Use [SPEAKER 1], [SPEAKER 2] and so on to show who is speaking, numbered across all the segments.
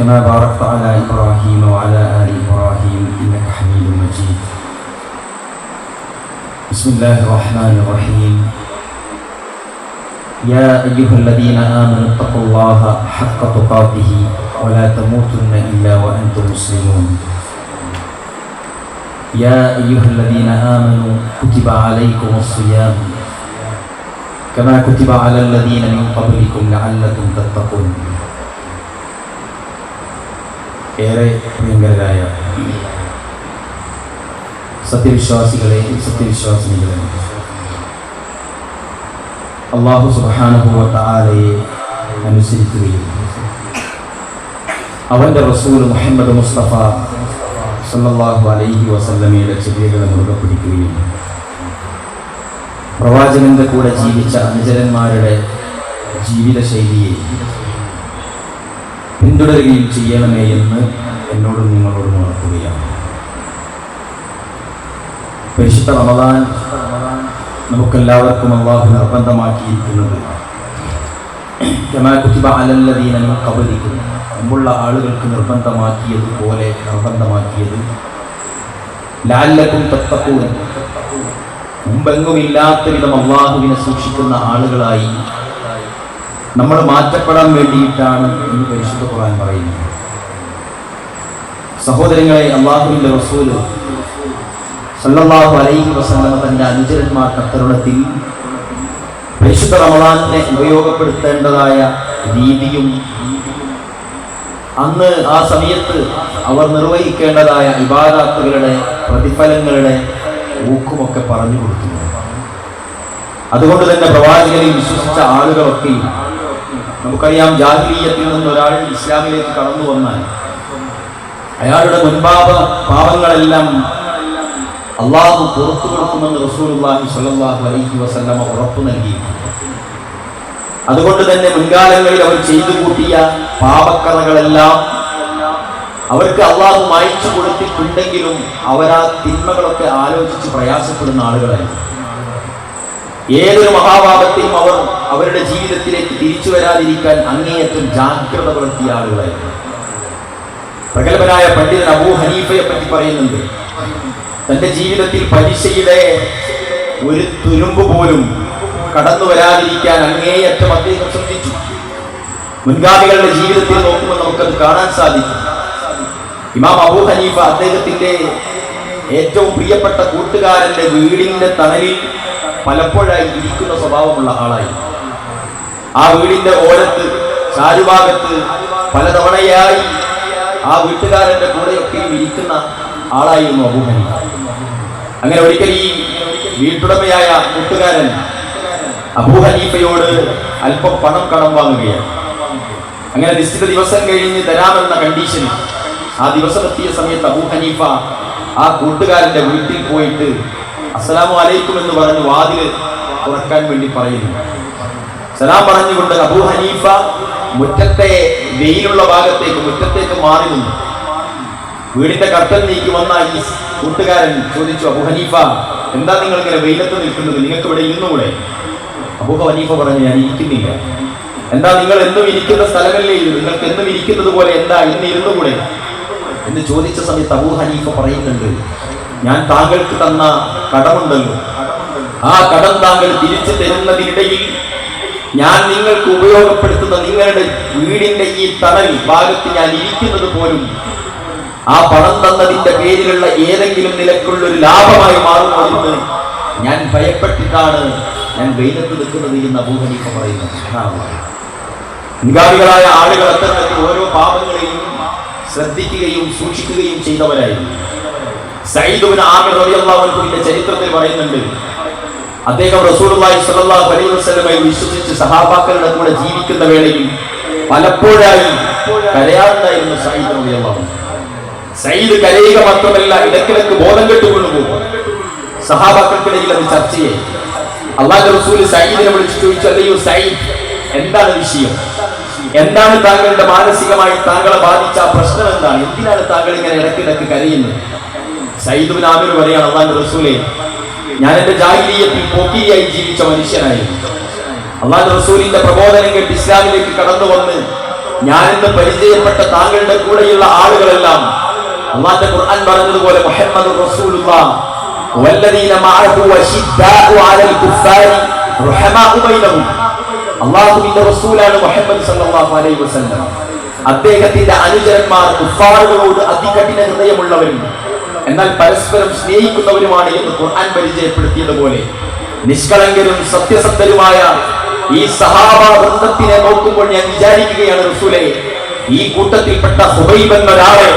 [SPEAKER 1] كما باركت على إبراهيم وعلى آل إبراهيم إنك حميد مجيد. بسم الله الرحمن الرحيم. يا أيها الذين آمنوا اتقوا الله حق تقاته ولا تموتن إلا وأنتم مسلمون. يا أيها الذين آمنوا كتب عليكم الصيام كما كتب على الذين من قبلكم لعلكم تتقون. ഏറെ പ്രിയങ്കരായ സത്യവിശ്വാസികളെ സത്യവിശ്വാസികളെ അള്ളാഹു സുബാനുഭവത്താലയെ അനുസരിക്കുകയും അവന്റെ റസൂൽ മുഹമ്മദ് മുസ്തഫ സല്ലാഹു അലൈഹി വസല്ലമയുടെ ചെവികളെ മുറുകെ പിടിക്കുകയും പ്രവാചകന്റെ കൂടെ ജീവിച്ച അനുചരന്മാരുടെ ജീവിതശൈലിയെ പിന്തുടരുകയും ചെയ്യണമേ എന്ന് എന്നോടും നിങ്ങളോടും ഉണർത്തുകയാണ് പരിശുദ്ധ റമദാൻ നമുക്കെല്ലാവർക്കും അള്ളാഹു നിർബന്ധമാക്കിയിരിക്കുന്നത് കുത്തിബ അലല്ലദീന മുമ്പുള്ള ആളുകൾക്ക് നിർബന്ധമാക്കിയതുപോലെ നിർബന്ധമാക്കിയത് ലാല്ലക്കും തത്തക്കൂടും മുമ്പെങ്ങുമില്ലാത്ത വിധം അള്ളാഹുവിനെ സൂക്ഷിക്കുന്ന ആളുകളായി നമ്മൾ മാറ്റപ്പെടാൻ വേണ്ടിയിട്ടാണ് എന്ന് പരിശുദ്ധ ഖുർആൻ പറയുന്നത്. സഹോദരങ്ങളെ അള്ളാഹുവിന്റെ റസൂൽ സല്ലല്ലാഹു അലൈഹി വസല്ലമ തന്റെ അനുചരന്മാർക്ക് അത്തരുണത്തിൽ പരിശുദ്ധ റമദാനിനെ ഉപയോഗപ്പെടുത്തേണ്ടതായ രീതിയും അന്ന് ആ സമയത്ത് അവർ നിർവഹിക്കേണ്ടതായ ഇബാദാത്തുകളുടെ പ്രതിഫലങ്ങളുടെ ഊക്കുമൊക്കെ പറഞ്ഞു കൊടുക്കുന്നു. അതുകൊണ്ട് തന്നെ പ്രവാചകരെ വിശ്വസിച്ച ആളുകളൊക്കെയും നമുക്കറിയാം ജാഹിലീയത്തിൽ നിന്ന് ഒരാൾ ഇസ്ലാമിലേക്ക് കടന്നു വന്നാൽ അയാളുടെ മുൻപാപ പാപങ്ങളെല്ലാം അള്ളാഹു പുറത്തു കൊടുക്കുമെന്ന് റസൂലുള്ളാഹി സ്വല്ലല്ലാഹു അലൈഹി വസല്ലമ ഉറപ്പു നൽകി അതുകൊണ്ട് തന്നെ മുൻകാലങ്ങളിൽ അവർ ചെയ്തു കൂട്ടിയ പാപക്കറകളെല്ലാം അവർക്ക് അള്ളാഹു മായ്ച്ചു കൊടുത്തിട്ടുണ്ടെങ്കിലും അവരാ തിന്മകളൊക്കെ ആലോചിച്ച് പ്രയാസപ്പെടുന്ന ആളുകളായിരുന്നു. ഏതൊരു മഹാഭാവത്തെയും അവർ അവരുടെ ജീവിതത്തിലേക്ക് തിരിച്ചു വരാതിരിക്കാൻ അങ്ങേയറ്റം ജാഗ്രത പുലർത്തിയ ആളുകളായിരുന്നു. പ്രഗത്ഭനായ പണ്ഡിതൻ അബൂ ഹനീഫയെ പറ്റി പറയുന്നുണ്ട് തന്റെ ജീവിതത്തിൽ പലിശയുടെ ഒരു തുരുമ്പ് പോലും കടന്നു വരാതിരിക്കാൻ അങ്ങേയറ്റം അദ്ദേഹം ശ്രദ്ധിച്ചു. മുൻഗാമികളുടെ ജീവിതത്തിൽ നോക്കുമ്പോൾ നമുക്കത് കാണാൻ സാധിക്കും. ഇമാം അബൂ ഹനീഫ അദ്ദേഹത്തിന്റെ ഏറ്റവും പ്രിയപ്പെട്ട കൂട്ടുകാരന്റെ വീടിന്റെ തണലിൽ പലപ്പോഴായി ഇരിക്കുന്ന സ്വഭാവമുള്ള ആളായി. ആ വീടിന്റെ ഓരത്ത് ചാരുഭാഗത്ത് പലതവണയായി ആ വീട്ടുകാരന്റെ കൂടെയൊക്കെയും ഇരിക്കുന്ന ആളായിരുന്നു അബൂ ഹനീഫ. അങ്ങനെ ഒരിക്കൽ ഈ വീട്ടുടമയായ കൂട്ടുകാരൻ അബൂഹനീഫയോട് അല്പം പണം കടം വാങ്ങുകയാണ്. അങ്ങനെ നിശ്ചിത ദിവസം കഴിഞ്ഞ് തരാമെന്ന കണ്ടീഷനിൽ ആ ദിവസം എത്തിയ സമയത്ത് അബൂ ഹനീഫ ആ കൂട്ടുകാരന്റെ വീട്ടിൽ പോയിട്ട് അസ്സലാമു അലൈക്കും എന്ന് പറഞ്ഞ് വാതിൽ തുറക്കാൻ വേണ്ടി പറയുന്നു. സലാം പറഞ്ഞുകൊണ്ട് അബൂ ഹനീഫ മുറ്റത്തെ വെയിലുള്ള ഭാഗത്തേക്ക് മുറ്റത്തേക്ക് മാറി നിന്നു. വീടിന്റെ കട്ടൽ നീക്കി വന്ന ഈ കൂട്ടുകാരൻ ചോദിച്ചു അബു ഹനീഫ എന്താ നിങ്ങൾ ഇങ്ങനെ വെയിലത്ത് നിൽക്കുന്നത്? നിങ്ങൾക്ക് ഇവിടെ ഇരുന്നുകൂടെ അബു ഹനീഫ പറഞ്ഞു ഞാൻ ഇരിക്കുന്നില്ല. എന്താ നിങ്ങൾ എന്നും ഇരിക്കുന്ന സ്ഥലമല്ലേ ഇത് നിങ്ങൾക്ക് എന്നും ഇരിക്കുന്നത് പോലെ എന്താ ഇന്ന് ഇരുന്നുകൂടെ? എന്ന് ചോദിച്ച സമയത്ത് അബൂ ഹനീഫ പറയുന്നുണ്ട് ഞാൻ താങ്കൾക്ക് തന്ന കടമുണ്ടല്ലോ. ആ കടം താങ്കൾ തിരിച്ചു തരുന്നതിനിടയിൽ ഞാൻ നിങ്ങൾക്ക് ഉപയോഗപ്പെടുത്തുന്ന നിങ്ങളുടെ വീടിന്റെ ഈ തണൽ ഭാഗത്ത് ഞാൻ ഇരിക്കുന്നത് പോലും ആ പണം തന്നതിന്റെ പേരിലുള്ള ഏതെങ്കിലും നിലക്കുള്ള ഒരു ലാഭമായി മാറുമോ എന്ന് ഞാൻ ഭയപ്പെട്ടിട്ടാണ് ഞാൻ വെയിലത്ത് നിൽക്കുന്നത് എന്ന് അബൂഹനീഫ പറയുന്നത് മുൻഗാമികളായ ആളുകൾ അത്തരത്തിൽ ഓരോ പാപങ്ങളെയും ശ്രദ്ധിക്കുകയും സൂക്ഷിക്കുകയും ചെയ്തവരായിരുന്നു. അൻഹുവിന്റെ ചരിത്രത്തിൽ പറയുന്നുണ്ട്. അദ്ദേഹം റസൂലുള്ളാഹി സ്വല്ലല്ലാഹു അലൈഹി വസല്ലമയെ വിശ്വസിച്ച് സഹാബാക്കളുടെ കൂടെ ജീവിക്കുന്ന വേളയിൽ പലപ്പോഴായി കരയാറുണ്ടായിരുന്നു സയ്യിദ് റളിയല്ലാഹു സയ്യിദ് കരയുക മാത്രമല്ല ഇടക്കിടക്ക് ബോധം കെട്ടുകൊണ്ടു സഹാബാക്കൾക്കിടയിൽ അത് ചർച്ചയെ അള്ളാഹു റസൂൽ സയ്യിദിനെ വിളിച്ചു ചോദിച്ചു അല്ലയോ സയ്യിദ് എന്താണ് വിഷയം? എന്താണ് താങ്കളുടെ മാനസികമായി താങ്കളെ ബാധിച്ച പ്രശ്നം എന്താണ്? എന്തിനാണ് താങ്കൾ ഇങ്ങനെ ഇടയ്ക്കിടയ്ക്ക് കരയുന്നത്? സൈദുബിൻ ആമിർ പറയാണ് അള്ളാന്റെ റസൂലെ ഞാൻ എന്റെ ജാഹിലീയത്തിൽ പോക്കിയായി ജീവിച്ച മനുഷ്യനായിരുന്നു അള്ളാഹ് റസൂലിന്റെ പ്രബോധനം കേട്ട് ഇസ്ലാമിലേക്ക് കടന്നു വന്ന് ഞാൻ ഇന്ന് പരിചയപ്പെട്ട താങ്കളുടെ കൂടെയുള്ള ആളുകളെല്ലാം അള്ളാന്റെ ഖുർആൻ പറഞ്ഞതുപോലെ മുഹമ്മദ് അള്ളാഹുവിന്റെ റസൂലാണ് മുഹമ്മദ് സല്ലല്ലാഹു അലൈഹി വസല്ലം. അദ്ദേഹത്തിന്റെ അനുചരന്മാർ കുഫാറുകളോട് അതികഠിന ഹൃദയമുള്ളവരും എന്നാൽ പരസ്പരം സ്നേഹിക്കുന്നവരുമാണ് എന്ന് ഖുർആൻ പരിചയപ്പെടുത്തിയതുപോലെ. നിഷ്കളങ്കരും സത്യസന്ധരുമായ ഈ സഹാബ വൃന്ദത്തിനെ നോക്കുമ്പോൾ ഞാൻ വിചാരിക്കുകയാണ് റസൂലെ ഈ കൂട്ടത്തിൽപ്പെട്ട ഹുബൈബ് എന്നൊരാളെ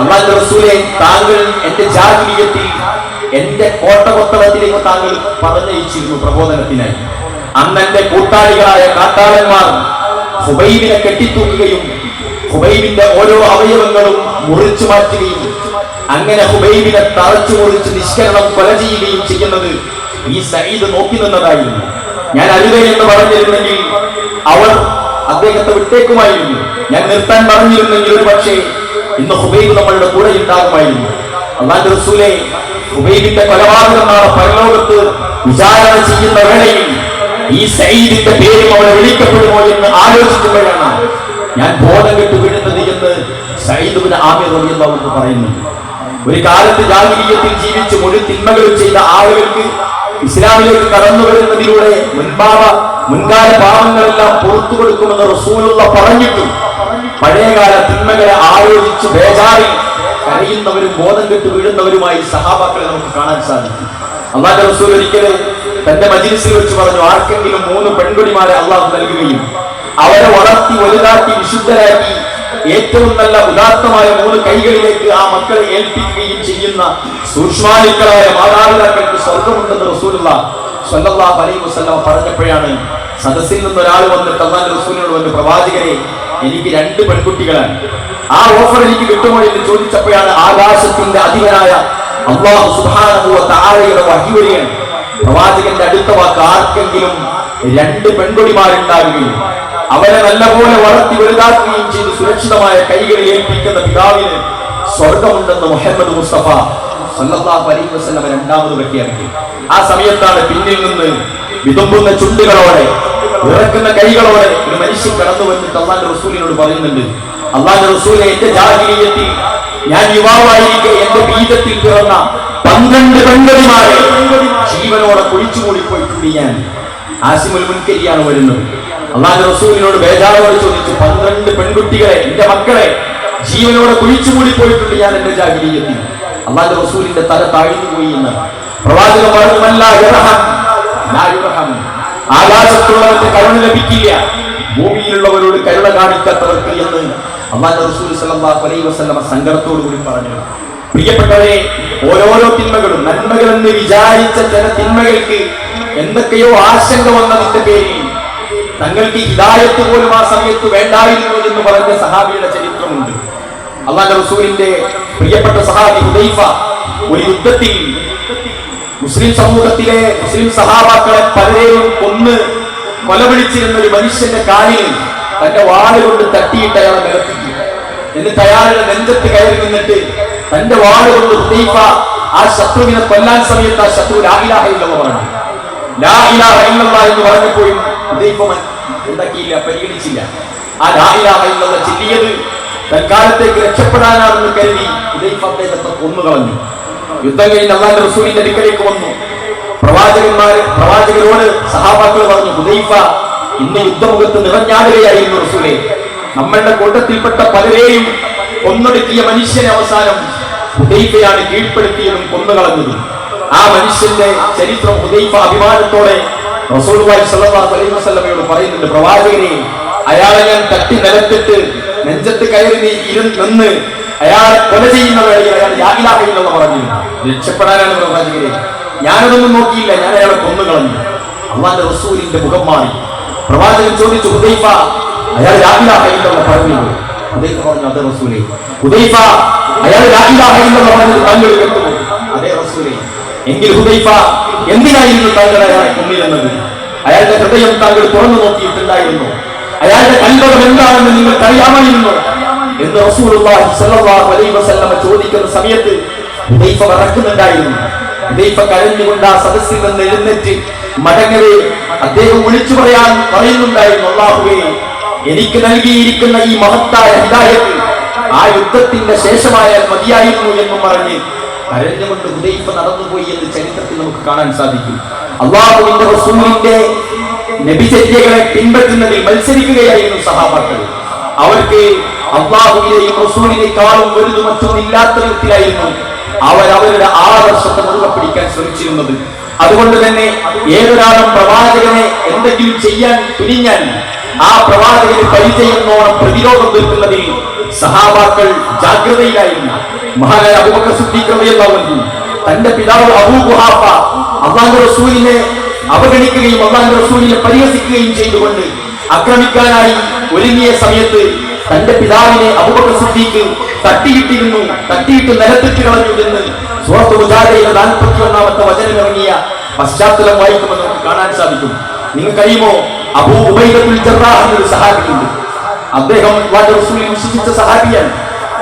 [SPEAKER 1] അള്ളാഹു റസൂലെ താങ്കൾ എന്റെ ജാതീയത്തിൽ എന്റെ കോട്ടകൊത്തളത്തിലേക്ക് താങ്കൾ പറഞ്ഞയച്ചിരുന്നു പ്രബോധനത്തിനായി. അന്ന് കൂട്ടാളികളായ കാട്ടാളന്മാർ ഹുബൈബിനെ കെട്ടിത്തൂക്കുകയും ഹുബൈബിന്റെ ഓരോ അവയവങ്ങളും മുറിച്ചു മാറ്റുകയും അങ്ങനെ ഹുബൈബിനെ തറച്ചു മുറിച്ച് നിഷ്കരണം കൊല ചെയ്യുകയും ചെയ്യുന്നത് ഈ സയ്യിദ് നോക്കി നിന്നതായിരുന്നു. ഞാൻ അരുതേ എന്ന് പറഞ്ഞിരുന്നെങ്കിൽ അവർ അദ്ദേഹത്തെ വിട്ടേക്കുമായിരുന്നു. ഞാൻ നിർത്താൻ പറഞ്ഞിരുന്നെങ്കിൽ ഒരു പക്ഷേ ഇന്ന് ഹുബൈബ് നമ്മളുടെ കൂടെ ഉണ്ടാകുമായിരുന്നു. അള്ളാന്റെ റസൂലെ ഹുബൈബിന്റെ കൊലപാതകം നാളെ പരലോകത്ത് വിചാരണ ചെയ്യുന്ന വേളയിൽ ഈ സയ്യിദിന്റെ പേരും അവരെ വിളിക്കപ്പെടുമോ എന്ന് ആലോചിക്കുമ്പോഴാണ് ഞാൻ ബോധം കെട്ട് വീഴുന്നത് എന്ന് സൈദുബിന് ആമിർ റളിയല്ലാഹു പറയുന്നു. ഒരു കാലത്ത് ജാഗീയത്തിൽ ജീവിച്ച് മുഴു തിന്മകളും ചെയ്ത ആളുകൾക്ക് ഇസ്ലാമിലേക്ക് കടന്നു വരുന്നതിലൂടെ മുൻപാവ മുൻകാല പാപങ്ങളെല്ലാം പുറത്തു കൊടുക്കുമെന്ന് റസൂലുള്ള പറഞ്ഞിട്ടും പഴയകാല തിന്മകളെ ആലോചിച്ച് ബേജാറിൽ കരയുന്നവരും ബോധം കെട്ട് വീഴുന്നവരുമായി സഹാബാക്കളെ നമുക്ക് കാണാൻ സാധിക്കും. അള്ളാഹ് റസൂൽ ഒരിക്കലെ തന്റെ മജിലിസിൽ വെച്ച് പറഞ്ഞു ആർക്കെങ്കിലും മൂന്ന് പെൺകുടിമാരെ അള്ളാഹു നൽകുകയും അവരെ വളർത്തി വലുതാക്കി വിശുദ്ധരാക്കി ഏറ്റവും നല്ല ഉദാത്തമായ മൂന്ന് കൈകളിലേക്ക് ആ മക്കളെ ഏൽപ്പിക്കുകയും ചെയ്യുന്ന സൂക്ഷ്മാലുക്കളായ മാതാപിതാക്കൾക്ക് സ്വർഗമുണ്ടെന്ന് റസൂലുള്ള സ്വല്ലല്ലാഹു അലൈഹി വസല്ലം പറഞ്ഞപ്പോഴാണ് സദസ്സിൽ നിന്ന് ഒരാൾ വന്നിട്ട് അള്ളാഹ് റസൂലിനോട് വന്ന് പ്രവാചകരെ എനിക്ക് രണ്ട് പെൺകുട്ടികളാണ്. ആ ഓഫർ എനിക്ക് കിട്ടുമോ എന്ന് ചോദിച്ചപ്പോഴാണ് ആകാശത്തിന്റെ അധിപനായ അള്ളാഹു തആലയുടെ വഹി വരികയാണ്. പ്രവാചകന്റെ അടുത്ത വാക്ക് ആർക്കെങ്കിലും രണ്ട് പെൺകൊടിമാരുണ്ടാകുകയും അവരെ നല്ലപോലെ വളർത്തി വലുതാക്കുകയും ചെയ്ത് സുരക്ഷിതമായ കൈകളിൽ ഏൽപ്പിക്കുന്ന പിതാവിന് സ്വർഗമുണ്ടെന്ന് മുഹമ്മദ് മുസ്തഫ സല്ലല്ലാഹു അലൈഹി വസല്ലം രണ്ടാമത് പ്രഖ്യാപിക്കും ആ സമയത്താണ് പിന്നിൽ നിന്ന് വിതുമ്പുന്ന ചുണ്ടുകളോടെ വിറക്കുന്ന കൈകളോടെ ഒരു മനുഷ്യൻ കടന്നു വന്നിട്ട് അള്ളാന്റെ റസൂലിനോട് പറയുന്നുണ്ട് അള്ളാന്റെ റസൂലെ എന്റെ ജാഹിലിയത്തിൽ ഞാൻ യുവാവായിരിക്കെ എന്റെ ബീജത്തിൽ പിറന്ന പന്ത്രണ്ട് പെൺകടിമാരെ ജീവനോടെ കുഴിച്ചുകൂടി പോയിട്ടുണ്ട് ഞാൻ. ആസിമുൽ മുൻകരിയാണ് വരുന്നത്. അള്ളാന്റെ റസൂലിനോട് ബേജാറോട് ചോദിച്ചു പന്ത്രണ്ട് പെൺകുട്ടികളെ എന്റെ മക്കളെ ജീവനോടെ കുഴിച്ചുകൂടി പോയിട്ടുണ്ട് ഞാൻ എന്റെ ജാഹിലിയത്തിൽ അള്ളാഹു റസൂലിന്റെ തല താഴ്ന്നു പോയി എന്ന്. പ്രവാചകൻ പറഞ്ഞു. ആകാശത്തുള്ളവർക്ക് കരുണ ലഭിക്കില്ല. ഭൂമിയിലുള്ളവരോട് കരുണ കാണിക്കാത്തവർക്ക് എന്ന് അള്ളാഹു റസൂൽ സല്ലല്ലാഹു അലൈഹി വസല്ലമ സങ്കടത്തോടു കൂടി പറഞ്ഞു. പ്രിയപ്പെട്ടവരെ ഓരോരോ തിന്മകളും നന്മകളെന്ന് വിചാരിച്ച ചില തിന്മകൾക്ക് എന്തൊക്കെയോ ആശങ്ക വന്നതിന്റെ പേരിൽ തങ്ങൾക്ക് ഹിദായത്ത് പോലും ആ സമയത്ത് വേണ്ടായിരുന്നു എന്ന് പറഞ്ഞ സഹാബിയുടെ ചരിത്രമുണ്ട്. അള്ളാന്റെ റസൂലിന്റെ പ്രിയപ്പെട്ട സഹാബി ഹുദൈഫ ഒരു യുദ്ധത്തിൽ മുസ്ലിം സമൂഹത്തിലെ മുസ്ലിം സഹാബാക്കളെ പലരെയും കൊന്ന് കൊലവിളിച്ചിരുന്ന ഒരു മനുഷ്യന്റെ കാലിൽ തന്റെ വാളുകൊണ്ട് തട്ടിയിട്ട് അയാളെ നിലത്തിട്ടു. എന്നിട്ട് അയാളുടെ നെഞ്ചത്ത് കയറി നിന്നിട്ട് തന്റെ വാളുകൊണ്ട് ഹുദൈഫ ആ ശത്രുവിനെ കൊല്ലാൻ സമയത്ത് ആ ശത്രു ലാഹിലാഹ ഇല്ലെന്ന് പറഞ്ഞു. ലാ ഇലാഹ ഇല്ലല്ലാഹ് എന്ന് പറഞ്ഞപ്പോഴും ഹുദൈഫ ഉണ്ടാക്കിയില്ല പരിഗണിച്ചില്ല. ആ ലാ ഇലാഹ ഇല്ലല്ലാഹ് തൽക്കാലത്തേക്ക് രക്ഷപ്പെടാനാണെന്ന് കരുതി അദ്ദേഹത്തെ കൊന്നുകളഞ്ഞു യുദ്ധം കഴിഞ്ഞ് അള്ളാന്റെ റസൂലിന്റെ അടുക്കലേക്ക് വന്നു. പ്രവാചകന്മാര് പ്രവാചകരോട് സഹാബാക്കൾ പറഞ്ഞു ഹുദൈഫ ഇന്ന് യുദ്ധമുഖത്ത് നിറഞ്ഞാടുകയായിരുന്നു റസൂലെ. നമ്മളുടെ കൂട്ടത്തിൽപ്പെട്ട പലരെയും കൊന്നൊടുക്കിയ മനുഷ്യനെ അവസാനം ഹുദൈഫയാണ് കീഴ്പ്പെടുത്തിയതും കൊന്നുകളഞ്ഞതും. ആ മനുഷ്യന്റെ ചരിത്രം ഹുദൈഫ അഭിമാനത്തോടെ അലൈഹി വസല്ലമയോട് പറയുന്നുണ്ട് പ്രവാചകനെ അയാളെ ഞാൻ തട്ടി നിലത്തിട്ട് നെഞ്ചത്ത് കയറി നീ ഇരുന്ന് അയാളെ കൊല ചെയ്യുന്ന വേളയിൽ അയാൾ യാഗിലാകയില്ലെന്ന് പറഞ്ഞു. രക്ഷപ്പെടാനാണ് പ്രവാചകരെ. ഞാനതൊന്നും നോക്കിയില്ല ഞാൻ അയാളെ കൊന്നു കളഞ്ഞു. അള്ളാന്റെ റസൂലിന്റെ മുഖം മാറി പ്രവാചകൻ ചോദിച്ചു ഹുദൈഫ അയാൾ യാഗിലാകയില്ലെന്ന് പറഞ്ഞു ഹുദൈഫ പറഞ്ഞു അതെ റസൂലെ. ഹുദൈഫ അയാൾ യാഗിലാകയില്ലെന്ന് പറഞ്ഞു താങ്കൾ അതേ റസൂലേ. എങ്കിൽ ഹുദൈഫ എന്തിനായിരുന്നു താങ്കൾ അയാളെ കൊന്നിരുന്നത്? അയാളുടെ ഹൃദയം താങ്കൾ തുറന്നു നോക്കിയിട്ടുണ്ടായിരുന്നു. അയാളുടെ കൽവകം എന്താണെന്ന് നിങ്ങൾക്ക് അറിയാമായിരുന്നു എന്ന് റസൂലുള്ളാഹി സ്വല്ലല്ലാഹു അലൈഹി വസല്ലം ചോദിക്കുന്ന സമയത്ത് ഹുദൈഫ വറക്കുന്നുണ്ടായിരുന്നു. ഹുദൈഫ കരഞ്ഞുകൊണ്ട് ആ സദസ്സിൽ നിന്ന് എഴുന്നേറ്റ് മടങ്ങവേ അദ്ദേഹം വിളിച്ചു പറയാൻ പറയുന്നുണ്ടായിരുന്നു അള്ളാഹുവേ എനിക്ക് നൽകിയിരിക്കുന്ന ഈ മഹത്തായ ഹിദായത്ത് ആ യുദ്ധത്തിന്റെ ശേഷമായാൽ മതിയായിരുന്നു എന്നും പറഞ്ഞ് കരഞ്ഞുകൊണ്ട് ഹുദൈഫ നടന്നുപോയി എന്ന് ചരിത്രത്തിൽ നമുക്ക് കാണാൻ സാധിക്കും. അള്ളാഹുവിന്റെ റസൂലിന്റെ നബിചര്യകളെ പിൻപറ്റുന്നതിൽ മത്സരിക്കുകയായിരുന്നു സഹാബാക്കൾ. അവർക്ക് അള്ളാഹുവിനെയും റസൂലിനേക്കാളും വലുത് മറ്റൊന്നില്ലാത്ത വിധത്തിലായിരുന്നു അവരുടെ ആദർശത്തെ മുറുകെ പിടിക്കാൻ ശ്രമിച്ചിരുന്നത്. അതുകൊണ്ട് തന്നെ ഏതൊരാളും പ്രവാചകനെ എന്തെങ്കിലും ചെയ്യാൻ തുനിഞ്ഞാൽ ആ പ്രവാചകന് പരിചയമോണം പ്രതിരോധം തീർക്കുന്നതിൽ സഹാബാക്കൾ ജാഗ്രതയിലായിരുന്നു. മഹാനായ അബൂബക്കർ സിദ്ദീഖ് റളിയല്ലാഹു തന്റെ പിതാവ് അബൂ ഗുഹാഫ അള്ളാഹു റസൂലിനെ അവഗണിക്കുകയും അള്ളാഹു റസൂലിനെ പരിഹസിക്കുകയും ചെയ്തുകൊണ്ട് ആക്രമിക്കാനായി ഒരുങ്ങിയ സമയത്ത് തന്റെ പിതാവിനെ അബൂബക്കർ സിദ്ദീഖ് തട്ടിയിട്ടിരുന്നു. തട്ടിയിട്ട് നിലത്തിട്ട് കളഞ്ഞു എന്ന് മുജാദയുടെ നാൽപ്പത്തി ഒന്നാമത്തെ വചനം ഇറങ്ങിയ പശ്ചാത്തലം വായിക്കുമ്പോൾ നമുക്ക് കാണാൻ സാധിക്കും. നിങ്ങൾക്കറിയുമോ അബൂ ഉബൈദത്തുൽ ജറാഹ് എന്നൊരു സഹാബിയുണ്ട് അദ്ദേഹം റസൂലിൽ വിശ്വസിച്ച സഹാബിയാണ്.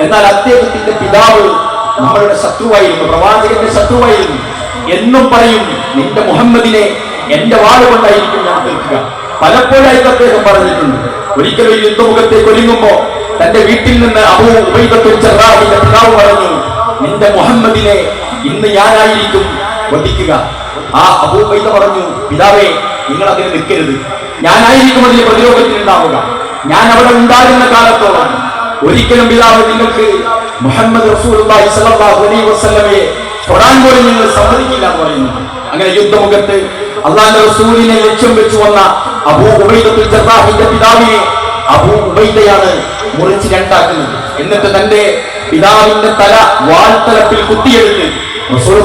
[SPEAKER 1] എന്നാൽ അദ്ദേഹത്തിന്റെ പിതാവ് നമ്മളുടെ ശത്രുവായിരുന്നു പ്രവാചകന്റെ ശത്രുവായിരുന്നു. എന്നും പറയും നിന്റെ മുഹമ്മദിനെ എന്റെ വാളുകൊണ്ടായിരിക്കും ഞാൻ കേൾക്കുക പലപ്പോഴായിട്ട് അദ്ദേഹം പറഞ്ഞിട്ടുണ്ട് ഒരിക്കലും യുദ്ധമുഖത്തേക്ക് ഒരുങ്ങുമ്പോ തന്റെ വീട്ടിൽ നിന്ന് അബൂ ഉബൈദത്തുൽ ജറാഹിന്റെ പിതാവ് പറഞ്ഞു നിന്റെ മുഹമ്മദിനെ ഇന്ന് ഞാനായിരിക്കും വധിക്കുക. ആ അബൂ ഉബൈദ പറഞ്ഞു പിതാവേ നിങ്ങൾ അതിന് നിൽക്കരുത്. ഞാനായിരിക്കും അതിന് പ്രതിരോധത്തിൽ ഉണ്ടാവുക. ഞാൻ അവിടെ ഉണ്ടാകുന്ന കാലത്തോളം ഒരിക്കലും പിതാവ് നിങ്ങൾക്ക് മുഹമ്മദ് വസല്ലമയെ തൊടാൻ പോലും നിങ്ങൾ സമ്മതിക്കില്ല എന്ന് പറയുന്നു. അങ്ങനെ യുദ്ധമുഖത്ത് അള്ളാന്റെ റസൂലിനെ ലക്ഷ്യം വെച്ചു വന്ന അബൂ ഉബൈദത്തുൽ ജറാഹിന്റെ പിതാവിനെ അബൂ ഉബൈദയാണ് മുറിച്ച് രണ്ടാക്കുന്നത്. എന്നിട്ട് തന്റെ പിതാവിന്റെ തല വാൾത്തലപ്പിൽ കുത്തിയെടുത്ത്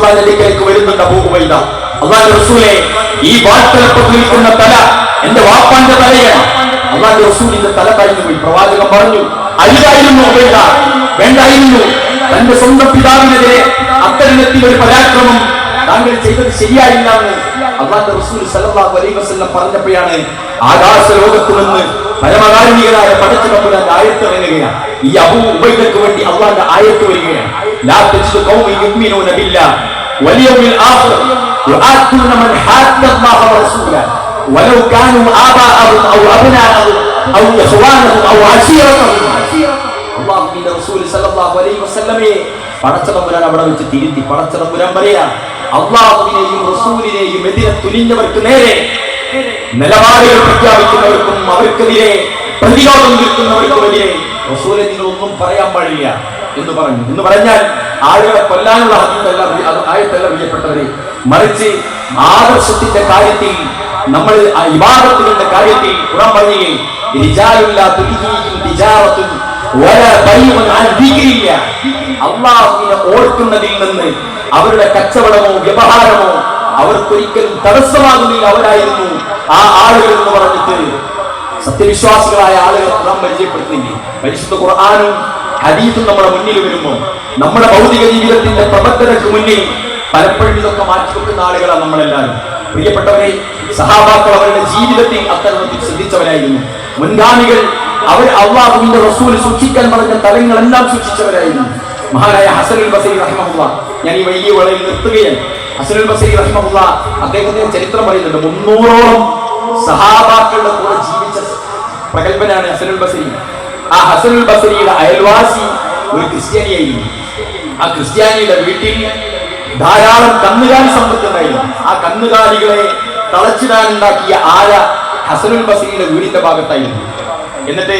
[SPEAKER 1] അടുക്കലേക്ക് വരുന്നുണ്ട് അബൂബൈദ അള്ളാന്റെ റസൂലെ ഈ വാൾത്തലപ്പത്ത് നിൽക്കുന്ന തല എന്റെ വാപ്പാന്റെ തലയാണ്. അള്ളാന്റെ റസൂലിന്റെ തല കഴിഞ്ഞു പോയി. പ്രവാചകൻ പറഞ്ഞു അരുതായിരുന്നു വേണ്ടായിരുന്നു. തന്റെ സ്വന്തം പിതാവിനെതിരെ അത്തരത്തിൽ ഒരു പരാക്രമം താങ്കൾ ചെയ്തത് ശരിയായില്ല എന്ന് റസൂൽ സല്ലല്ലാഹു അലൈഹി വസല്ലം പറഞ്ഞപ്പോഴാണ് ആകാശ ലോകത്ത് നിന്ന് പരമകാരുണികനായ പടച്ചതമ്പുരാൻ ആയത്ത് ഇറങ്ങുകയാണ് ഈ അബൂ ഉബൈദക്ക് വേണ്ടി അള്ളാന്റെ ആയത്ത് വരികയാണ് ലാ തജിദു ഖൗമൻ യുഅ്മിനൂന ബില്ലാഹ് വൽയൗമിൽ ആഖിർ യുആത്തുന മൻ ഹാദ്ദ അല്ലാഹ വറസൂലഹു ولو كانوا آباءهم أو أبناءهم أو إخوانهم أو عشيرتهم അള്ളാഹുവിന്റെ റസൂൽ സല്ലല്ലാഹു അലൈഹി വസല്ലമയെ പടച്ചതമ്പുരാൻ അവിടെ വെച്ച് തിരുത്തി പടച്ചതമ്പുരാൻ പറയാ അള്ളാഹുവിനെയും റസൂലിനെയും എതിരെ തുനിഞ്ഞവർക്ക് നേരെ നിലപാടുകൾ പ്രഖ്യാപിക്കുന്നവർക്കും അവർക്കെതിരെ പ്രതിരോധം നിൽക്കുന്നവർക്കുമെതിരെ റസൂലെ പറയാൻ പാടില്ല എന്ന് പറഞ്ഞു. എന്ന് പറഞ്ഞാൽ ആളുകളെ കൊല്ലാനുള്ള ഹത്തല്ല ആയത്തല്ല പ്രിയപ്പെട്ടവരെ മറിച്ച് ആദർശത്തിന്റെ കാര്യത്തിൽ നമ്മൾ ഇബാദത്തുകളുടെ കാര്യത്തിൽ പുറം പറയുകയും അള്ളാഹുവിനെ ഓർക്കുന്നതിൽ നിന്ന് അവരുടെ കച്ചവടമോ വ്യവഹാരമോ അവർക്കൊരിക്കലും തടസ്സമാകുന്നില്ല അവരായിരുന്നു ആ ആളുകൾ എന്ന് പറഞ്ഞിട്ട് സത്യവിശ്വാസികളായ ആളുകൾ നാം പരിചയപ്പെടുത്തുന്നില്ലേ പരിശുദ്ധ ഖുർആാനും ഹരീഫും നമ്മുടെ മുന്നിൽ വരുമ്പോൾ നമ്മുടെ ഭൗതിക ജീവിതത്തിന്റെ പ്രവർത്തനക്ക് മുന്നിൽ പലപ്പോഴും ഇതൊക്കെ മാറ്റി വെക്കുന്ന ആളുകളാണ് നമ്മളെല്ലാവരും. പ്രിയപ്പെട്ടവരെ സഹാബാക്കൾ അവരുടെ ജീവിതത്തിൽ അത്തരത്തിൽ ശ്രദ്ധിച്ചവരായിരുന്നു. മുൻഗാമികൾ അവർ അള്ളാഹുവിന്റെ റസൂൽ സൂക്ഷിക്കാൻ പറഞ്ഞ തലങ്ങളെല്ലാം സൂക്ഷിച്ചവരായിരുന്നു. മഹാനായ ഹസനുൽ ബസരി റഹ്മുള്ള ഞാൻ ഈ വലിയ വേളയിൽ നിർത്തുകയാണ്. ഹസനുൽ ബസരി റഹ്മുള്ള അദ്ദേഹത്തിന്റെ ചരിത്രം പറയുന്നുണ്ട്. മുന്നൂറോളം സഹാബാക്കളുടെ കൂടെ ജീവിച്ച പ്രഗത്ഭനാണ് ഹസനുൽ ബസരി. ആ ഹസനുൽ ബസരിയുടെ അയൽവാസി ഒരു ക്രിസ്ത്യാനിയായിരുന്നു. ആ ക്രിസ്ത്യാനിയുടെ വീട്ടിൽ ധാരാളം കന്നുകാലി സമ്പത്തുണ്ടായിരുന്നു. ആ കന്നുകാലികളെ തളച്ചിടാൻ ഉണ്ടാക്കിയ ആല ഹസനുൽ ബസരിയുടെ വീടിന്റെ ഭാഗത്തായിരുന്നു. എന്നിട്ട്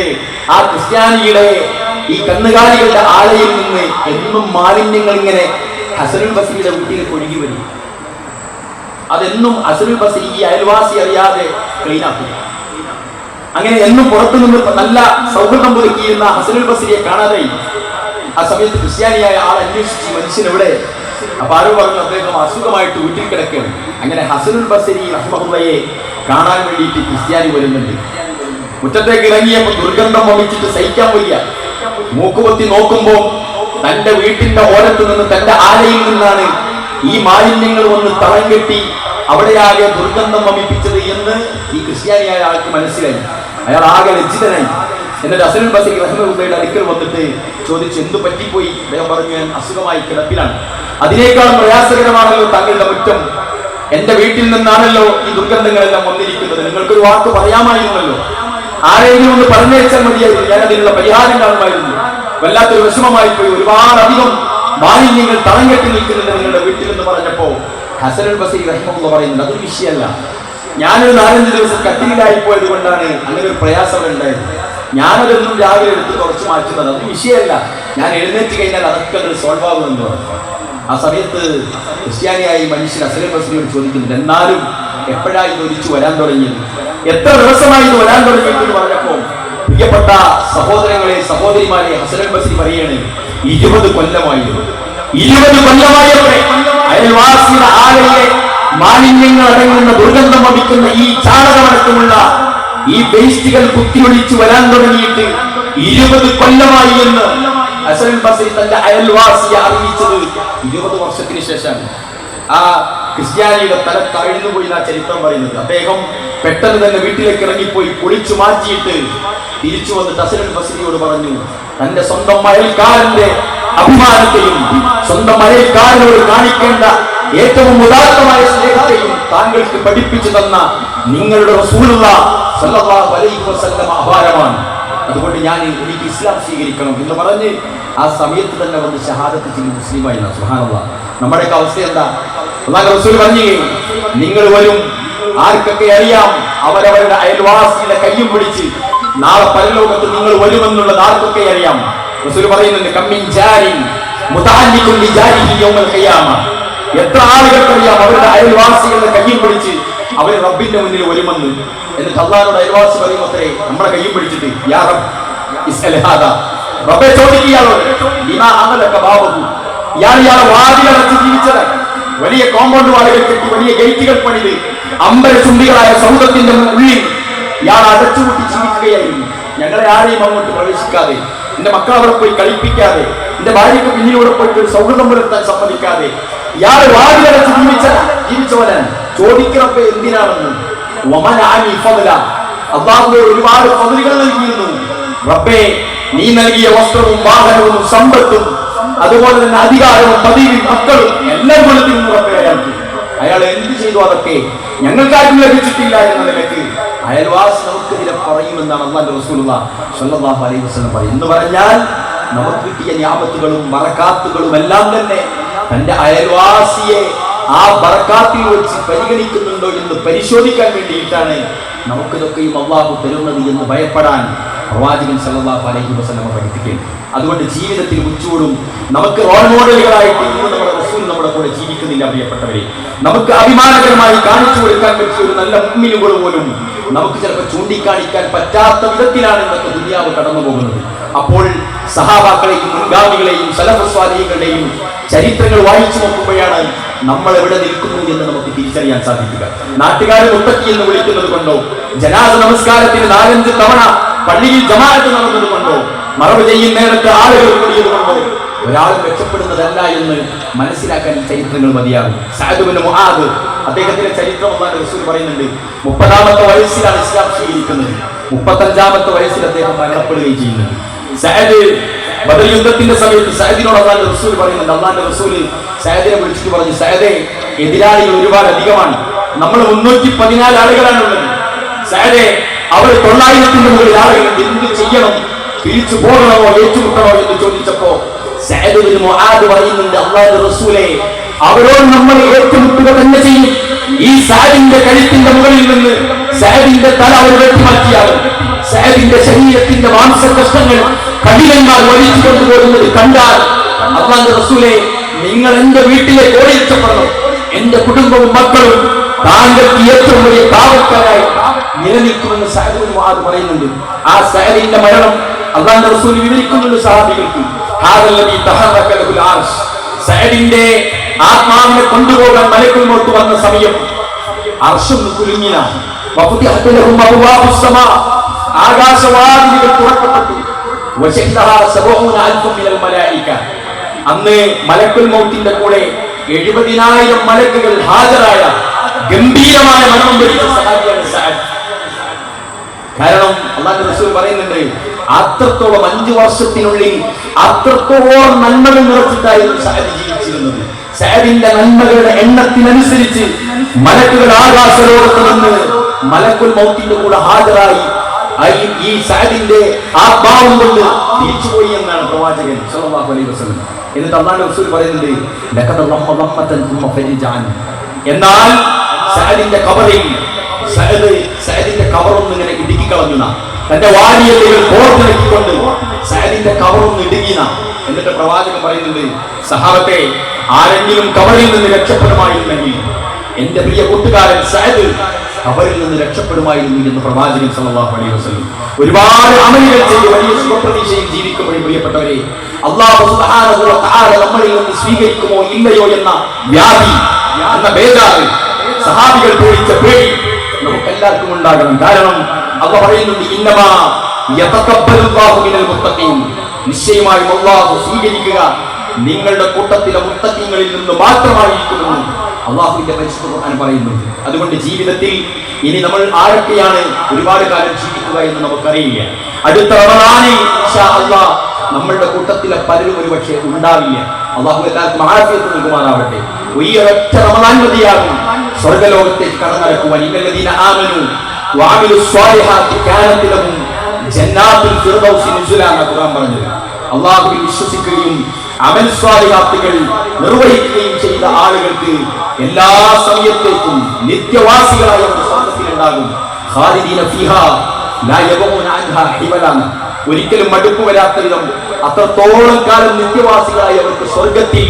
[SPEAKER 1] ആ ക്രിസ്ത്യാനിയുടെ ഈ കന്നുകാലികളുടെ ആലയിൽ നിന്ന് എന്നും മാലിന്യങ്ങൾ ഇങ്ങനെ ഹസനുൽ ബസരിയുടെ വീട്ടിലേക്ക് ഒഴുകി വരും. അതെന്നും ഹസനുൽ ബസരി ഈ അയൽവാസി അറിയാതെ ക്ലീൻ അങ്ങനെ എന്നും പുറത്തു നിന്ന് നല്ല സൗഹൃദം പുതുക്കിയിരുന്ന ഹസനുൽ ബസരിയെ കാണാതെ ആ സമയത്ത് ക്രിസ്ത്യാനിയായ ആൾ അന്വേഷിച്ച് മനുഷ്യൻ എവിടെ അപ്പൊ ആരോ പറഞ്ഞു അദ്ദേഹം അസുഖമായിട്ട് വീട്ടിൽ കിടക്കുകയാണ്. അങ്ങനെ ഹസനുൽ ബസരി റഹ്മഹുള്ളയെ കാണാൻ വേണ്ടിയിട്ട് ക്രിസ്ത്യാനി വരുന്നുണ്ട്. മുറ്റത്തേക്ക് ഇറങ്ങിയപ്പോൾ ദുർഗന്ധം വമിച്ചിട്ട് സഹിക്കാൻ വയ്യ. മൂക്കുപൊത്തി നോക്കുമ്പോ തന്റെ വീട്ടിന്റെ ഓരത്ത് നിന്ന് തന്റെ ആലയിൽ നിന്നാണ് ഈ മാലിന്യങ്ങൾ വന്ന് തളം കെട്ടി അവിടെയാകെ ദുർഗന്ധം വമിപ്പിച്ചത് എന്ന് ഈ ക്രിസ്ത്യാനിയായ ആൾക്ക് മനസ്സിലായി. അയാൾ ആകെ ലജ്ജിതനായി. എന്നിട്ട് അസലുൽ ബസീർ റഹ്മുള്ളയുടെ അടുക്കൽ വന്നിട്ട് ചോദിച്ചു എന്തു പറ്റിപ്പോയി? അദ്ദേഹം പറഞ്ഞു ഞാൻ അസുഖമായി കിടപ്പിലാണ്. അതിനേക്കാൾ പ്രയാസകരമാണല്ലോ താങ്കളുടെ മുറ്റം. എന്റെ വീട്ടിൽ നിന്നാണല്ലോ ഈ ദുർഗന്ധങ്ങളെല്ലാം വന്നിരിക്കുന്നത്. നിങ്ങൾക്കൊരു വാക്ക് പറയാമായിരുന്നല്ലോ. ആരെങ്കിലും ഒന്ന് പറഞ്ഞേച്ചാൽ മതിയായിരുന്നു. ഞാൻ അതിനുള്ള പരിഹാരം കാണുമായിരുന്നു. വല്ലാത്തൊരു വിഷമമായി പോയി. ഒരുപാട് അധികം മാലിന്യങ്ങൾ തറങ്ങിട്ട് നിൽക്കുന്നുണ്ട് നിങ്ങളുടെ വീട്ടിൽ എന്ന് പറഞ്ഞപ്പോ ഹസനുൽ ബസീർ റഹിമെന്ന് പറയുന്നത് അതൊരു വിഷയമല്ല. ഞാനൊരു നാലഞ്ച് ദിവസം കട്ടിലായി പോയത് കൊണ്ടാണ് അങ്ങനെ ഒരു പ്രയാസം ഉണ്ടായത് ഞാനതൊന്നും രാവിലെ എടുത്ത് കുറച്ച് മാറ്റുന്നത് അത് വിഷയമല്ല. ഞാൻ എഴുന്നേറ്റ് കഴിഞ്ഞാൽ അതൊക്കെ അത് സോൾവ് ആകുമെന്ന് പറഞ്ഞു. ആ സമയത്ത് ക്രിസ്ത്യാനിയായി മനുഷ്യൻ അസലം ബസിനോട് ചോദിക്കുന്നുണ്ട് എന്നാലും എപ്പോഴാണ് ഇത് ഒരിച്ചു വരാൻ തുടങ്ങിയത്? എത്ര ദിവസമായി ഇത് വരാൻ തുടങ്ങിയെന്ന് പറഞ്ഞപ്പോ പ്രിയപ്പെട്ട സഹോദരങ്ങളെ സഹോദരിമാരെ ഹസനൽ ബസി പറയാണ് ഇരുപത് കൊല്ലമായിരുന്നു. ഇരുപത് കൊല്ലമായവരെ അയൽവാസിയുടെ ആലയിലെ മാലിന്യങ്ങൾ അടങ്ങുന്ന ദുർഗന്ധം വമിക്കുന്ന ഈ ചാണകമടക്കമുള്ള ഈ വേസ്റ്റുകൾ കുത്തിയൊളിച്ചു വരാൻ തുടങ്ങിയിട്ട് ഇരുപത് കൊല്ലമായി എന്ന് ഹസൻ ബസി തന്റെ അയൽവാസിയെ അറിയിച്ചത് ഇരുപത് വർഷത്തിന് ശേഷമാണ്. ആ ക്രിസ്ത്യാനിയുടെ തല താഴ്ന്നു പോയി ആ ചരിത്രം പറയുന്നത്. അദ്ദേഹം പെട്ടെന്ന് തന്നെ വീട്ടിലേക്ക് ഇറങ്ങിപ്പോയി കുളിച്ചു മാറ്റിയിട്ട് തിരിച്ചു വന്നിട്ട് ഹസൻ ബസരിയോട് പറഞ്ഞു തന്റെ സ്വന്തം അയൽക്കാരന്റെ അഭിമാനത്തെയും സ്വന്തം അയൽക്കാരനോട് കാണിക്കേണ്ട ഏറ്റവും ഉദാത്തമായ സ്നേഹത്തെയും താങ്കൾക്ക് പഠിപ്പിച്ചു തന്ന നിങ്ങളുടെ അലൈഹി വസല്ലം അപാരമാണ് അതുകൊണ്ട് ഞാൻ എനിക്ക് ഇസ്ലാം സ്വീകരിക്കണം. എന്ന് പറഞ്ഞ് ആ സമയത്ത് തന്നെ വന്ന് ഷഹാദത്ത് ചെയ്ത് മുസ്ലിമായി സുഹാനുള്ള നമ്മുടെയൊക്കെ അവസ്ഥ എന്താ? അള്ളാഹ് റസൂൽ പറഞ്ഞു നിങ്ങൾ വരും. ആർക്കൊക്കെ അറിയാം? അവരവരുടെ അയൽവാസിയുടെ കയ്യും പിടിച്ച് നാളെ പരലോകത്ത് നിങ്ങൾ വരുമെന്നുള്ളത് ആർക്കൊക്കെ അറിയാം? റസൂൽ പറയുന്നുണ്ട് കമ്മിൻ ജാരി മുതാല്ലിഖുൻ ലിജാരിഹി യൗമൽ ഖിയാമ. എത്ര ആളുകൾക്കറിയാം അവരുടെ അയൽവാസികളുടെ കയ്യിൽ പിടിച്ച് അവർ റബ്ബിന്റെ മുന്നിൽ വരുമെന്ന്. എന്നിട്ട് അള്ളാഹിനോട് അയൽവാസി പറയുമത്രേ നമ്മുടെ കയ്യിൽ പിടിച്ചിട്ട് യാ റബ്ബ് ഇസ്അൽ ഹാദാ. റബ്ബെ ചോദിക്കുകയാളോട് ലിമാ അമലക ബാബഹു? ഇയാൾ ഇയാളെ വാതിലടച്ച് ജീവിച്ചത്. വലിയ കോമ്പൗണ്ട് വാളുകൾ കെട്ടി വലിയ ഗേറ്റുകൾ പണിത് അമ്പര ചുണ്ടികളായ സൗദത്തിന്റെ ഉള്ളിൽ ഇയാൾ അടച്ചുപൂട്ടി ജീവിക്കുകയായിരുന്നു ഞങ്ങളെ ആരെയും അങ്ങോട്ട് പ്രവേശിക്കാതെ എന്റെ മക്കൾ അവിടെ പോയി കളിപ്പിക്കാതെ എന്റെ ഭാര്യയ്ക്ക് പിന്നിലൂടെ പോയിട്ട് ഒരു സൗഹൃദം പുലർത്താൻ സമ്മതിക്കാതെ ഇയാൾ വാതിലടച്ച് ജീവിച്ച ജീവിച്ചവനാണ്. ചോദിക്കണപ്പോ എന്തിനാണെന്ന്? വമനാനി ഒരുപാട് ഫضലുകൾ നൽകിയിരുന്നു. റബ്ബേ നീ നൽകിയ വസ്ത്രവും വാഹനവും സമ്പത്തും അതുപോലെ തന്നെ അധികാരവും പതിവും മക്കളും എല്ലാം കൊടുത്തിരുന്നു റബ്ബേ അയാൾ എന്ത് ചെയ്തു അതൊക്കെ? ഞങ്ങൾക്കാരും ലഭിച്ചിട്ടില്ല എന്ന നിലയ്ക്ക് അയൽവാസി നമുക്കെതിരെ പറയുമെന്നാണ് അള്ളാന്റെ റസൂലുള്ള സല്ലല്ലാഹു അലൈഹി വസല്ലം പറയും എന്ന് പറഞ്ഞാൽ നമുക്ക് കിട്ടിയ ഞാപത്തുകളും ബറക്കാത്തുകളും എല്ലാം തന്നെ തന്റെ അയൽവാസിയെ ആ ബറക്കാത്തിൽ വെച്ച് പരിഗണിക്കുന്നുണ്ടോ എന്ന് പരിശോധിക്കാൻ വേണ്ടിയിട്ടാണ് നമുക്കിതൊക്കെയും അള്ളാഹു തരുന്നത് എന്ന് ഭയപ്പെടാൻ പ്രവാചകൻ സല്ലല്ലാഹു അലൈഹി വസല്ലം പഠിപ്പിക്കും അതുകൊണ്ട് ജീവിതത്തിൽ ഉച്ചൂടും നമുക്ക് റോൾ മോഡലുകളായിട്ട് ഇന്ന് നമ്മുടെ നമ്മുടെ കൂടെ ജീവിക്കുന്നില്ല പ്രിയപ്പെട്ടവരെ. നമുക്ക് അഭിമാനകരമായി കാണിച്ചു കൊടുക്കാൻ പറ്റിയ ഒരു നല്ല മുമ്മിനുകൾ പോലും നമുക്ക് ചിലപ്പോൾ ചൂണ്ടിക്കാണിക്കാൻ പറ്റാത്ത വിധത്തിലാണ് ഇന്നത്തെ ദുനിയാവ് കടന്നു പോകുന്നത്. അപ്പോൾ സഹാബാക്കളെയും മുൻഗാമികളെയും സലഹസ്വാദികളുടെയും ചരിത്രങ്ങൾ വായിച്ചു നോക്കുമ്പോഴാണ് നമ്മൾ എവിടെ നിൽക്കുന്നു എന്ന് നമുക്ക് തിരിച്ചറിയാൻ സാധിക്കുക. നാട്ടുകാർ മുത്തക്കി എന്ന് വിളിക്കുന്നത് കൊണ്ടോ ജനാദ നമസ്കാരത്തിന് നാലഞ്ച് തവണ പള്ളിയിൽ ജമാഅത്ത് നടന്നത് കൊണ്ടോ മറവ് ചെയ്യുന്ന നേരത്ത് ആളുകൾ കൂടിയത് ഒരാൾ മെച്ചപ്പെടുന്നതല്ല എന്ന് മനസ്സിലാക്കാൻ ചരിത്രങ്ങൾ മതിയാകും. സാദുബിന് മുഹാദ് അദ്ദേഹത്തിന്റെ ചരിത്രം ഒന്നാണ് റസൂൽ പറയുന്നുണ്ട്. മുപ്പതാമത്തെ വയസ്സിലാണ് ഇസ്ലാം സ്വീകരിക്കുന്നത്. മുപ്പത്തഞ്ചാമത്തെ വയസ്സിൽ അദ്ദേഹം മരണപ്പെടുകയും ചെയ്യുന്നുണ്ട് സഅദ് ബദൽ യുദ്ധത്തിന്റെ സമയത്ത് സഅദിനോട് അള്ളാന്റെ റസൂൽ പറയുന്നുണ്ട്. അള്ളാന്റെ റസൂൽ സഹദിനെ വിളിച്ചിട്ട് പറഞ്ഞു സഅദെ എതിരാളികൾ ഒരുപാട് അധികമാണ്. നമ്മൾ മുന്നൂറ്റി പതിനാല് ആളുകളാണ് ഉള്ളത് സഹദെ അവർ തൊള്ളായിരത്തിന്റെ മുകളിൽ ആളുകൾ എന്ത് ചെയ്യണം? തിരിച്ചു പോകണമോ? ഏറ്റുമുട്ടണോ എന്ന് ചോദിച്ചപ്പോ പറയുന്നുണ്ട് അള്ളാന്റെ റസൂലെ അവരോട് നമ്മൾ ഏറ്റുമുട്ടുക തന്നെ ചെയ്യും. ഈ സാദിന്റെ കഴുത്തിന്റെ മുകളിൽ നിന്ന് സാദിന്റെ തല അവർ വെട്ടിമാറ്റിയാൽ സാദിന്റെ ശരീരത്തിന്റെ മാംസകഷ്ടങ്ങൾ കഠിനന്മാർ വലിച്ചു കൊണ്ടുപോകുന്നത് കണ്ടാൽ അള്ളാന്റെ റസൂലെ നിങ്ങൾ എന്റെ വീട്ടിലേക്ക് ഓടിച്ചപ്പെടണം എന്റെ കുടുംബവും മക്കളും താങ്കൾക്ക് ഏറ്റവും വലിയ കാവൽക്കാരായി നിലനിൽക്കുമെന്ന് സാദിബിൻ മുആദ് പറയുന്നുണ്ട്. ആ സാദിന്റെ മരണം അള്ളാന്റെ റസൂൽ വിവരിക്കുന്നുണ്ട് സഹാബികൾക്ക്. സഅദിന്റെ ആത്മാവിനെ കൊണ്ടുപോകാൻ മലക്കുൽ വന്ന സമയം അർശം കുലുങ്ങിന വഫുതിഹത് ലഹും അബ്വാബുസ് സമാ ആകാശവാതിലുകൾ തുറക്കപ്പെട്ടു. വശഹദഹ സബഊന അൽഫ മിനൽ മലായിക. അന്ന് മലക്കുൽ മൗത്തിന്റെ കൂടെ എഴുപതിനായിരം മലക്കുകൾ ഹാജരായ ഗംഭീരമായ മരണം വരുന്ന കാരണം അള്ളാഹു റസൂൽ പറയുന്നുണ്ട് അത്രത്തോളം അഞ്ചു വർഷത്തിനുള്ളിൽ അത്രത്തോളം നന്മകൾ നിറച്ചിട്ടായിരുന്നു സാരി ജീവിച്ചിരുന്നത്. സഅദിന്റെ നന്മകളുടെ എണ്ണത്തിനനുസരിച്ച് മലക്കുകൾ ആകാശലോകത്ത് നിന്ന് മലക്കുൽ മൗത്തിന്റെ കൂടെ ഹാജരായി. ഈ- ഈ ആ ഭാവം കൊണ്ട് തിരിച്ചുപോയി എന്നാണ് പ്രവാചകൻ സല്ലല്ലാഹു അലൈഹി വസല്ലം. എന്നിട്ട് അള്ളാഹു റസൂൽ പറയുന്നുണ്ട് എന്നാൽ സാദിന്റെ കബറിൽ സഅദ് സഅദിന്റെ കവറൊന്നും ഇങ്ങനെ ഇടുക്കി കളഞ്ഞുന തന്റെ വാരിയല്ലുകൾ കോർത്തിണക്കിക്കൊണ്ട് സഅദിന്റെ കവറൊന്നും ഇടുകിന എന്നിട്ട് പ്രവാചകൻ പറയുന്നുണ്ട് സഹാബത്തെ ആരെങ്കിലും കവറിൽ നിന്ന് രക്ഷപ്പെടുമായിരുന്നെങ്കിൽ എന്റെ പ്രിയ കൂട്ടുകാരൻ സഅദ് കവറിൽ നിന്ന് രക്ഷപ്പെടുമായിരുന്നു എന്ന് പ്രവാചകൻ സല്ലല്ലാഹു അലൈഹി വസല്ലം ഒരുപാട് അമലുകൾ ചെയ്ത് വലിയ സുഖപ്രതീക്ഷയിൽ ജീവിക്കുമ്പോൾ പ്രിയപ്പെട്ടവരെ. അള്ളാഹു സുബ്ഹാനഹു നമ്മളിൽ നിന്ന് സ്വീകരിക്കുമോ ഇല്ലയോ എന്ന വ്യാധി എന്ന ബേജാറ് സഹാബികൾ പേടിച്ച പേടി നമുക്ക് എല്ലാവർക്കും ഉണ്ടാകണം. കാരണം അവ പറയുന്നുണ്ട് ഇന്നമാ നിശ്ചയമായും അള്ളാഹു സ്വീകരിക്കുക നിങ്ങളുടെ കൂട്ടത്തിലെ മുത്തക്കങ്ങളിൽ നിന്ന് മാത്രമായിരിക്കുന്നു. അള്ളാഹുവിന്റെ പരിശുദ്ധ പറയുന്നു അതുകൊണ്ട് ജീവിതത്തിൽ ഇനി നമ്മൾ ആരൊക്കെയാണ് ഒരുപാട് കാലം ജീവിക്കുക എന്ന് നമുക്കറിയില്ല. അടുത്ത നമ്മളുടെ കൂട്ടത്തിലെ പലരും ഒരുപക്ഷെ ഉണ്ടാവില്ല. അള്ളാഹു എല്ലാവർക്കും ആരോഗ്യത്തിൽ നൽകുമാറാവട്ടെ. ഈ ഒരൊറ്റ റമദാൻ മതിയാകും. സ്വർഗലോകത്തേക്ക് കടന്നിറക്കുവാൻ അള്ളാഹുവിൽ വിശ്വസിക്കുകയും അമൽ സ്വാലിഹാത്തുകൾ നിർവഹിക്കുകയും ചെയ്ത ആളുകൾക്ക് എല്ലാ സമയത്തേക്കും നിത്യവാസികളായ സ്വർഗത്തിലുണ്ടാകും ഒരിക്കലും മടുപ്പ് വരാത്ത വിധം അത്രത്തോളം കാലം നിത്യവാസികളായി അവർക്ക് സ്വർഗത്തിൽ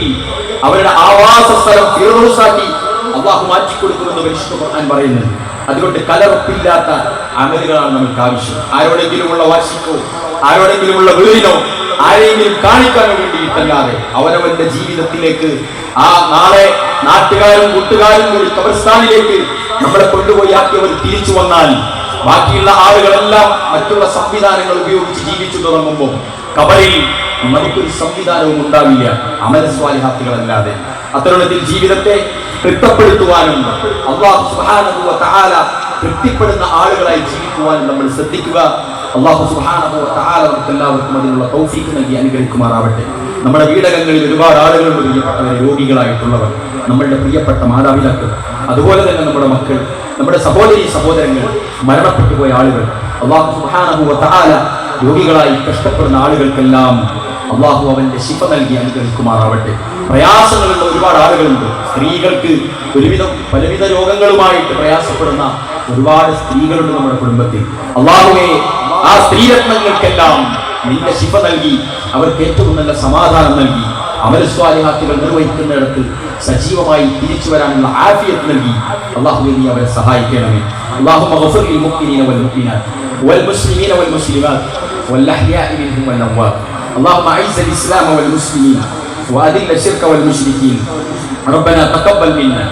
[SPEAKER 1] അവരുടെ ആവാസ സ്ഥലം ഫിറോസാക്കി അള്ളാഹു മാറ്റിക്കൊടുക്കുമെന്ന് പരിശുദ്ധ ഖുർആൻ പറയുന്നത് അതുകൊണ്ട് കലർപ്പില്ലാത്ത അമലുകളാണ് നമുക്ക് ആവശ്യം ആരോടെങ്കിലുമുള്ള വാശിക്കോ ആരോടെങ്കിലുമുള്ള വീടിനോ ആരെങ്കിലും കാണിക്കാൻ വേണ്ടിയിട്ടല്ലാതെ അവനവന്റെ ജീവിതത്തിലേക്ക് ആ നാളെ നാട്ടുകാരും കൂട്ടുകാരും ഒരു കബർസ്ഥാനിലേക്ക് നമ്മളെ കൊണ്ടുപോയി ആക്കിയവർ തിരിച്ചു വന്നാൽ ബാക്കിയുള്ള ആളുകളെല്ലാം മറ്റുള്ള സംവിധാനങ്ങൾ ഉപയോഗിച്ച് ജീവിച്ചു തുടങ്ങുമ്പോൾ കബറിൽ നമുക്കൊരു സംവിധാനവും ഉണ്ടാവില്ല. അമലസ്വാലിഹാത്തുകളല്ലാതെ അത്തരുണത്തിൽ ജീവിതത്തെ തൃപ്തപ്പെടുത്തുവാനും അള്ളാഹു സുബ്ഹാനഹു വ തആല തൃപ്തിപ്പെടുന്ന ആളുകളായി ജീവിക്കുവാനും നമ്മൾ ശ്രദ്ധിക്കുക. അള്ളാഹു സുബ്ഹാനഹു വ തആല നമുക്ക് എല്ലാവർക്കും അതിനുള്ള തൗഫീഖ് നൽകി അനുഗ്രഹിക്കുമാറാവട്ടെ. നമ്മുടെ വീടകങ്ങളിൽ ഒരുപാട് ആളുകളുണ്ട് പ്രിയപ്പെട്ടവർ രോഗികളായിട്ടുള്ളവർ നമ്മളുടെ പ്രിയപ്പെട്ട മാതാപിതാക്കൾ അതുപോലെ തന്നെ നമ്മുടെ മക്കൾ നമ്മുടെ സഹോദരി സഹോദരങ്ങൾ മരണപ്പെട്ടു പോയ ആളുകൾ. അള്ളാഹു സുബ്ഹാനഹു വ തആല രോഗികളായി കഷ്ടപ്പെടുന്ന ആളുകൾക്കെല്ലാം അള്ളാഹു അവന്റെ ശിഫ നൽകി അനുഗ്രഹിക്കുമാറാവട്ടെ പ്രയാസങ്ങളുള്ള ഒരുപാട് ആളുകളുണ്ട് സ്ത്രീകൾക്ക് ഒരുവിധം പലവിധ രോഗങ്ങളുമായിട്ട് പ്രയാസപ്പെടുന്ന ഒരുപാട് സ്ത്രീകളുണ്ട് നമ്മുടെ കുടുംബത്തിൽ അള്ളാഹുവെ ആ സ്ത്രീരത്നങ്ങൾക്കെല്ലാം നിന്റെ ശിഫ നൽകി അവർക്ക് ഏറ്റവും നല്ല സമാധാനം നൽകി അമരസ്വാലിഹാത്തുകൾ നിർവഹിക്കുന്നിടത്ത് സജീവമായി തിരിച്ചു വരാനുള്ള ആഫിയത്ത് നൽകി അള്ളാഹുവെ നീ അവരെ സഹായിക്കണമേ അള്ളാഹു المؤمنين والمؤمنات والمسلمين والمسلمات والأحياء منهم والأموات اللهم أعز الإسلام والمسلمين وأذل الشرك والمشركين. ربنا تقبل منا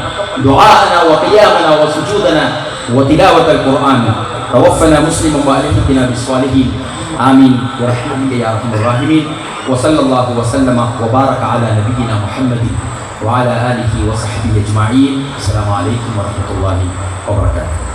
[SPEAKER 1] دعاءنا وقيامنا وسجودنا وتلاوة القرآن. توفنا مسلما وألحقنا بالصالحين. آمين. برحمتك يا أرحم الراحمين. وصلى الله وسلم وبارك على نبينا محمد وعلى آله وصحبه أجمعين. السلام عليكم ورحمة الله وبركاته.